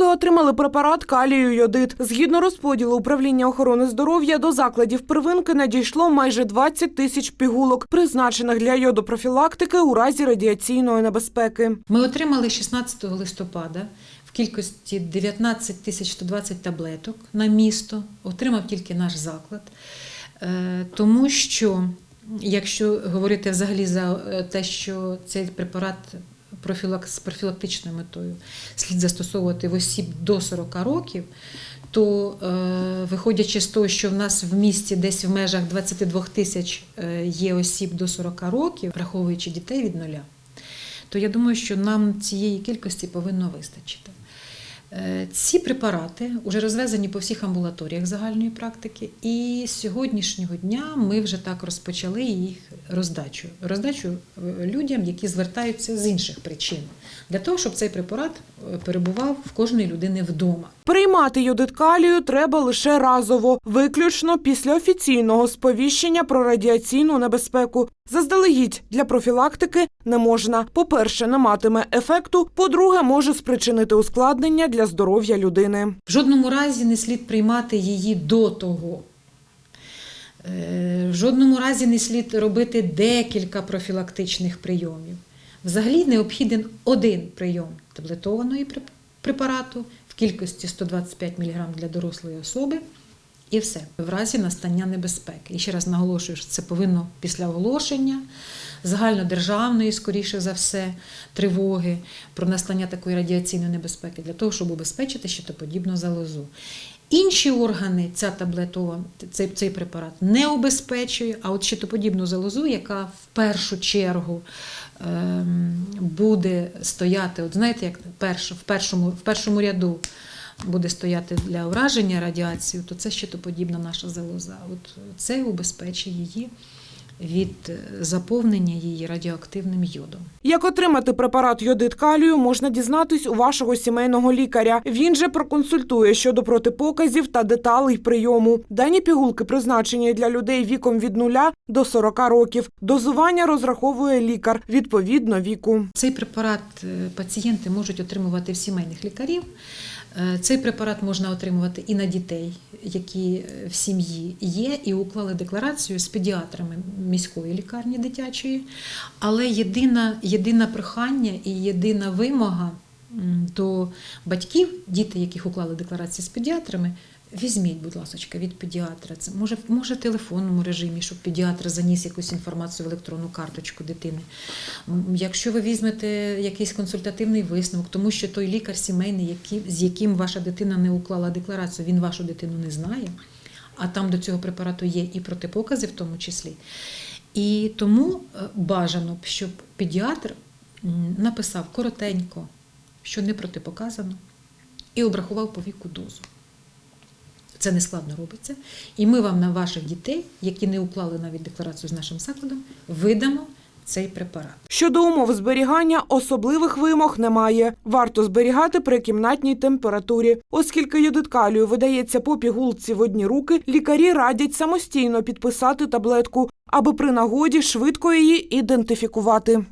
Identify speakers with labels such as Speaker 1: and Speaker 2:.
Speaker 1: Онуки отримали препарат калію йодит. Згідно розподілу управління охорони здоров'я до закладів первинки надійшло майже 20 тисяч пігулок, призначених для йодопрофілактики у разі радіаційної небезпеки.
Speaker 2: Ми отримали 16 листопада в кількості 19 тисяч 120 таблеток на місто. Отримав тільки наш заклад. Е, Тому що, якщо говорити взагалі за е, те, що цей препарат профілак- з профілактичною метою слід застосовувати в осіб до 40 років, то е, виходячи з того, що в нас в місті десь в межах 22 тисяч е, є осіб до 40 років, враховуючи дітей від нуля, то я думаю, що нам цієї кількості повинно вистачити. Е, Ці препарати вже розвезені по всіх амбулаторіях загальної практики, і з сьогоднішнього дня ми вже так розпочали їх роздачу. Роздачу е, людям, які звертаються з інших причин, для того, щоб цей препарат е, перебував в кожної людини вдома.
Speaker 1: Приймати йодит калію треба лише разово, виключно після офіційного сповіщення про радіаційну небезпеку. Заздалегідь для профілактики не можна. По-перше, не матиме ефекту. По-друге, може спричинити ускладнення для здоров'я людини.
Speaker 2: В жодному разі не слід приймати її до того. Е, В жодному разі не слід робити декілька профілактичних прийомів. Взагалі необхіден один прийом таблетованої препарату в кількості 125 мг для дорослої особи. І все в разі настання небезпеки. І ще раз наголошую, що це повинно після оголошення загальнодержавної, скоріше за все, тривоги про настання такої радіаційної небезпеки для того, щоб убезпечити щитоподібну залозу. Інші органи ця таблетова, цей, цей препарат не убезпечує, а от щитоподібну залозу, яка в першу чергу ем, буде стояти, от знаєте, як перш, в, першому, в першому ряду буде стояти для ураження радіацію, то це щитоподібна наша залоза. От це убезпечить її від е, заповнення її радіоактивним йодом.
Speaker 1: Як отримати препарат йодит калію, можна дізнатись у вашого сімейного лікаря. Він же проконсультує щодо протипоказів та деталей прийому. Дані пігулки призначені для людей віком від 0 до 40 років. Дозування розраховує лікар відповідно віку.
Speaker 2: Цей препарат е, пацієнти можуть отримувати в сімейних лікарів. Е, Цей препарат можна отримувати і на дітей, які е, в сім'ї є, і уклали декларацію з педіатрами міської лікарні дитячої. Але єдина, єдине прохання і єдина вимога до батьків, діти, яких уклали декларації з педіатрами, Візьміть, будь ласка, від педіатра. Це може, може в телефонному режимі, щоб педіатр заніс якусь інформацію в електронну карточку дитини. Якщо ви візьмете якийсь консультативний висновок, тому що той лікар сімейний, який, з яким ваша дитина не уклала декларацію, він вашу дитину не знає, а там до цього препарату є і протипокази в тому числі. І тому е, бажано б, щоб педіатр написав коротенько, що не протипоказано, і обрахував по віку дозу. Це не складно робиться. І ми вам на ваших дітей, які не уклали навіть декларацію з нашим закладом, видамо цей препарат.
Speaker 1: Щодо умов зберігання, особливих вимог немає. Варто зберігати при кімнатній температурі. Оскільки йодит калію видається по пігулці в одні руки, лікарі радять самостійно підписати таблетку, аби при нагоді швидко її ідентифікувати.